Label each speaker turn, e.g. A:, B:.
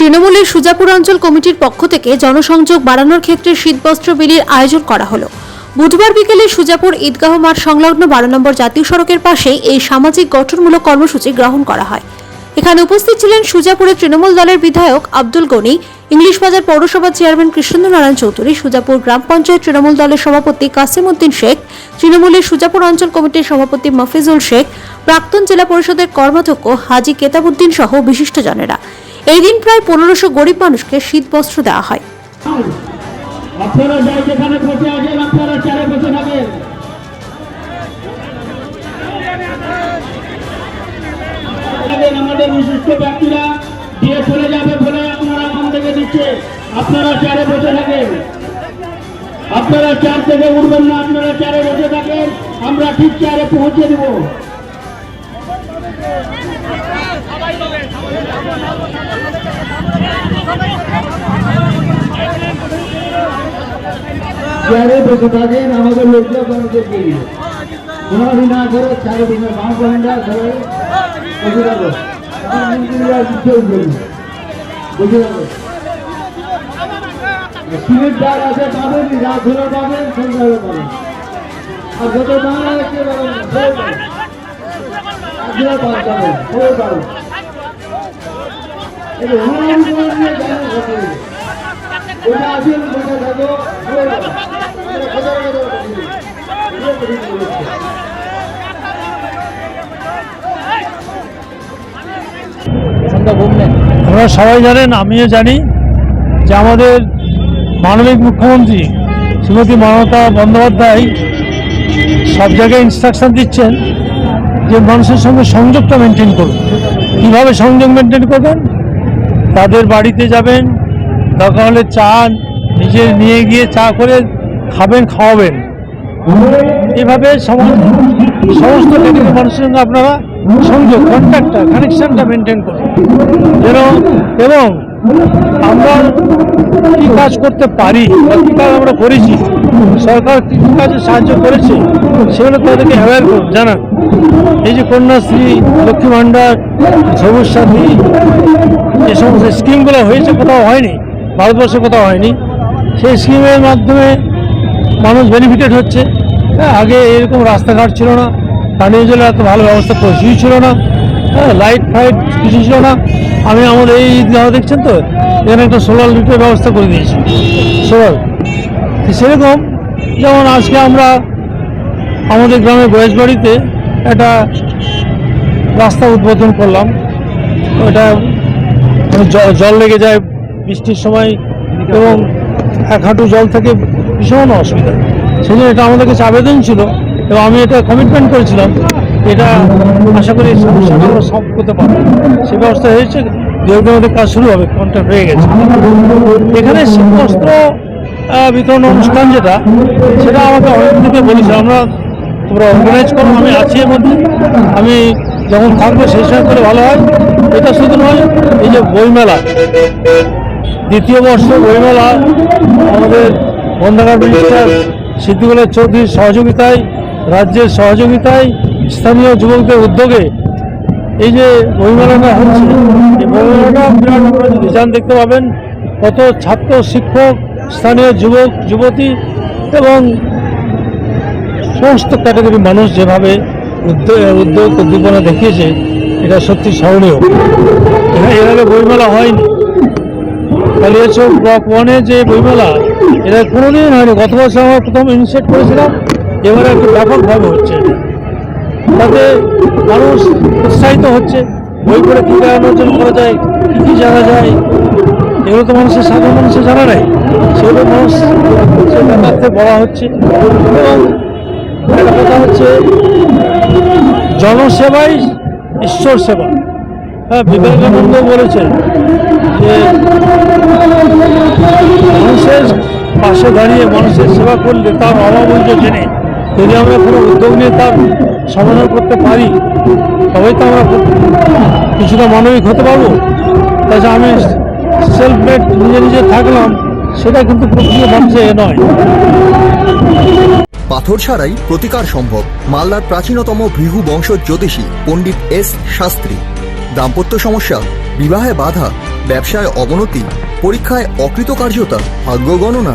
A: তৃণমূলের সুজাপুর অঞ্চল কমিটির পক্ষ থেকে জনসংযোগ বাড়ানোর ক্ষেত্রে শীতবস্ত্র বিলির আয়োজন করা হলো। বুধবার বিকেলে সুজাপুর ঈদগাহ মাঠ সংলগ্ন বারো নম্বর জাতীয় সড়কের পাশে এই সামাজিক গঠনমূলক কর্মসূচি গ্রহণ করা হয়। এখানে উপস্থিত ছিলেন সুজাপুরের তৃণমূল দলের বিধায়ক আব্দুল গনি, ইংলিশ বাজার পৌরসভার চেয়ারম্যান কৃষ্ণেন্দ্র নারায়ণ চৌধুরী, সুজাপুর গ্রাম পঞ্চায়েত তৃণমূল দলের সভাপতি কাসিম উদ্দিন শেখ, তৃণমূলের সুজাপুর অঞ্চল কমিটির সভাপতি মফিজুল শেখ, প্রাক্তন জেলা পরিষদের কর্মাধ্যক্ষ হাজি কেতাবুদ্দিন সহ বিশিষ্টজনেরা। এই দিন প্রায় পনেরোশো গরিব মানুষকে শীতবস্ত্র দেওয়া হয়।
B: আপনারা যেখানে আপনারা চারে আমাদের বলে আপনারা দিচ্ছে। আপনারা চারে আপনারা চার থেকে উঠবেন না, আপনারা চারে বসে থাকেন। আমরা ঠিক চারে পৌঁছে দেব। চেয়ারে বসে থাকেন, আমাদের লোকজন আমাদের দিয়ে। কোনোদিন না করে চারে দিনের বাম কমেন্ডা ধরে থাকো। উঠবেন না। বুঝে যাব সিমেন্ট যার আছে, পাবেন, রাত ধরে পাবেন সন্ধ্যাবে পাবেন। আর যত বাংলা আছে পাবেন। আপনারা সবাই
C: জানেন, আমিও জানি যে আমাদের মানবিক মুখ্যমন্ত্রী শ্রীমতী মমতা বন্দ্যোপাধ্যায় সব জায়গায় ইনস্ট্রাকশন দিচ্ছেন যে মানুষের সঙ্গে সংযোগটা মেনটেন করুন। কীভাবে সংযোগ মেনটেন করবেন? তাদের বাড়িতে যাবেন, দরকার হলে চা নিজে নিয়ে গিয়ে চা করে খাবেন, খাওয়াবেন। এভাবে সমস্ত সমস্ত মানুষের সঙ্গে আপনারা সংযোগ কন্ট্যাক্টটা কানেকশনটা মেনটেন করুন। যেন এবং আমরা কী কাজ করতে পারি কী কাজ আমরা করেছি? সরকার কী কাজে সাহায্য করেছে? সেগুলো তাদেরকে অ্যাওয়্যার করুন, জানান। এই যে কন্যাশ্রী, লক্ষ্মী ভাণ্ডার, সবুজ সাথী যে সমস্ত স্কিমগুলো হয়েছে, কোথাও হয়নি, ভারতবর্ষে কোথাও হয়নি। সেই স্কিমের মাধ্যমে মানুষ বেনিফিটেড হচ্ছে। হ্যাঁ আগে এরকম রাস্তাঘাট ছিল না পানীয় জলের এত ভালো ব্যবস্থা কিছুই ছিল না। হ্যাঁ লাইট ফাইট কিছু ছিল না। আমি আমাদের এই ঈদগাহ দেখছেন তো? এখানে একটা সোলার লিটের ব্যবস্থা করে দিয়েছি। সোলার সেরকম, যেমন আজকে আমরা আমাদের গ্রামের বয়সবাড়িতে একটা রাস্তা উদ্বোধন করলাম। ওটা জ- জল লেগে যায় বৃষ্টির সময় এবং এক হাঁটু জল থেকে, ভীষণ অসুবিধা। সেই জন্য এটা আমাদের কাছে আবেদন ছিল এবং আমি এটা কমিটমেন্ট করেছিলাম। এটা আশা করি সমস্যাটা আমরা করতে পারব সে ব্যবস্থা হয়েছে একদিনের মধ্যে কাজ শুরু হবে কন্ট্রাক্ট হয়ে গেছে। এখানে শীতবস্ত্র বিতরণ অনুষ্ঠান যেটা, সেটা আমাকে অনেক থেকে বলেছে। আমরা তোমরা অর্গানাইজ করো, আমি আছি এর মধ্যে। আমি যখন থাকব, সেই সময় করে ভালো হয়। এটা শুধু নয়, এই যে বইমেলা, দ্বিতীয় বর্ষ বইমেলা, আমাদের বন্ধাগার মিনিস্টার সিদ্দিকুল্লাহ চৌধুরীর সহযোগিতায়, রাজ্যের সহযোগিতায় স্থানীয় যুবকদের উদ্যোগে এই যে বইমেলাটা হচ্ছে, এই বইমেলাটা বিরাট যান দেখতে পাবেন কত ছাত্র, শিক্ষক, স্থানীয় যুবক, যুবতী এবং সমস্ত ক্যাটাগরি মানুষ যেভাবে উদ্যোগ উদ্যোগ উদ্দীপনা দেখিয়েছে, এটা সত্যি স্মরণীয়। এর আগে বইমেলা হয়নি। কালিয়াচক ব্লক ওয়ানে যে বইমেলা, এটা কোনোদিন হয়নি। গত বছর আমরা প্রথম ইনিশিয়েট করেছিলাম, এবারে একটু ব্যাপকভাবে হচ্ছে। এটা তাতে মানুষ উৎসাহিত হচ্ছে। বই করে কী অর্জন করা যায়, কী কী জানা যায়? এগুলো তো মানুষের সাধারণ মানুষের জানা নাই। সেগুলো মানুষ সে বলা হচ্ছে। এবং একটা কথা হচ্ছে, জনসেবাই ঈশ্বর সেবা। হ্যাঁ বিবেকানন্দ বলেছেন যে, মানুষের পাশে দাঁড়িয়ে মানুষের সেবা করলে তার অভাবন্ত জেনে। যদি আমরা কোনো উদ্যোগ নিয়ে তার সমাধান করতে পারি, তবেই তো আমরা কিছুটা মানবিক হতে পারব। তাছাড়া আমি সেলফ মেড নিজে নিজে থাকলাম, সেটা কিন্তু প্রকৃত এ নয়।
D: পাথর ছাড়াই প্রতিকার সম্ভব। মালদার প্রাচীনতম ভৃহু বংশ জ্যোতিষী পণ্ডিত এস শাস্ত্রী। দাম্পত্য সমস্যা, বিবাহে বাধা, ব্যবসায় অবনতি, পরীক্ষায় অকৃতকার্যতা, ভাগ্য গণনা